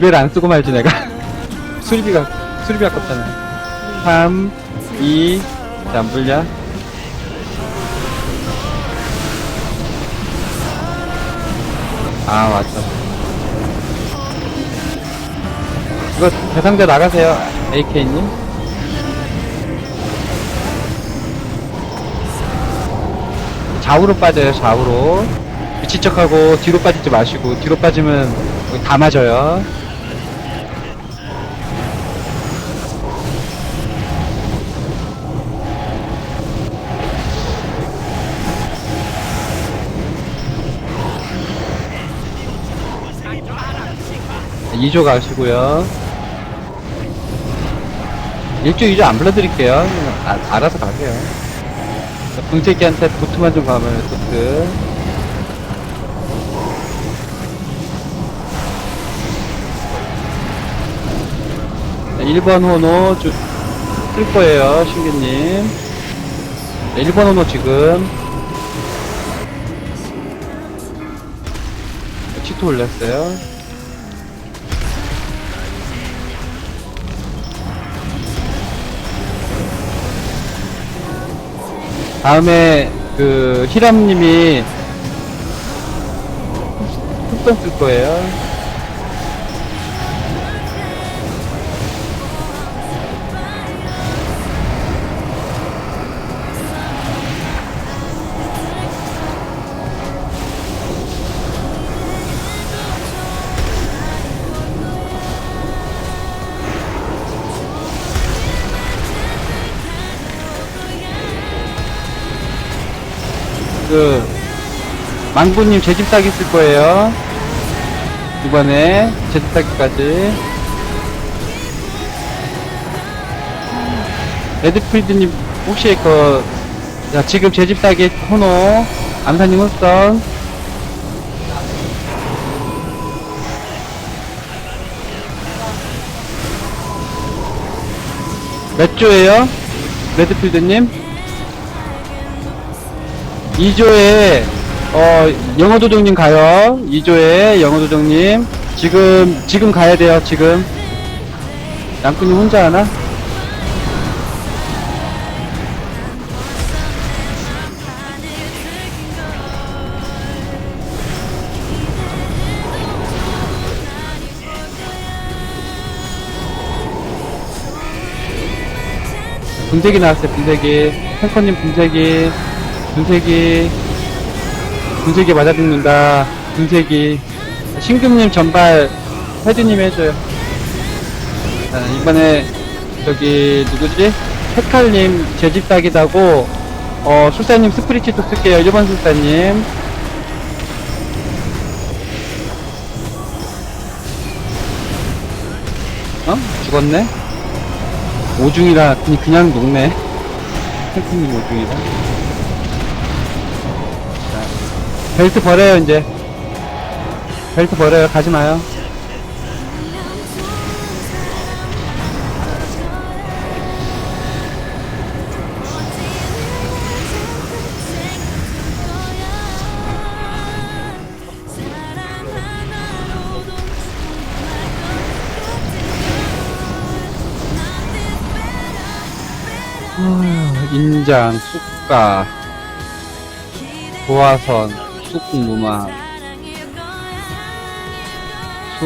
배를 안 쓰고 말지 내가? 수리비가 수리비 아깝잖아. 3 2 자, 안 불려. 아 맞다 이거 대상자 나가세요 AK님. 좌우로 빠져요 좌우로. 미친 척하고 뒤로 빠지지 마시고 뒤로 빠지면 다 맞아요 이조 가시고요 1조, 2조 안 불러드릴게요. 아, 알아서 가세요. 궁새끼한테 도트만 좀 가면, 도트. 자, 1번 호노 주, 쓸 거예요, 신규님. 네, 1번 호노 지금. 치토 올렸어요. 다음에 그 히람님이 흑돈 쓸 거예요. 그 망부님 제집 따기 쓸 거예요. 이번에 제집 따기까지. 레드필드님 혹시 그 자, 지금 제집 따기 호노 암사님 흑선 몇 조예요? 레드필드님? 2조에 어 영어 도정님 가요. 2조에 영어 도정님 지금 지금 가야 돼요. 지금 양꾼님 혼자 하나? 분쇄기 나왔어요. 분쇄기 탱커님 분쇄기 분쇄기 분쇄기 맞아 죽는다. 분쇄기 신금님 전발 헤드님 해줘요. 자, 이번에 저기 누구지? 헤칼님 제집 따기다고 어 술사님 스프리치도 쓸게요. 1번 술사님. 어? 죽었네? 오중이라 그냥, 그냥 녹네. 탱크님 오중이라 벨트 버려요 이제. 벨트 버려요. 가지 마요. 아, 인장 쑥가 도화선 不恐怖吗？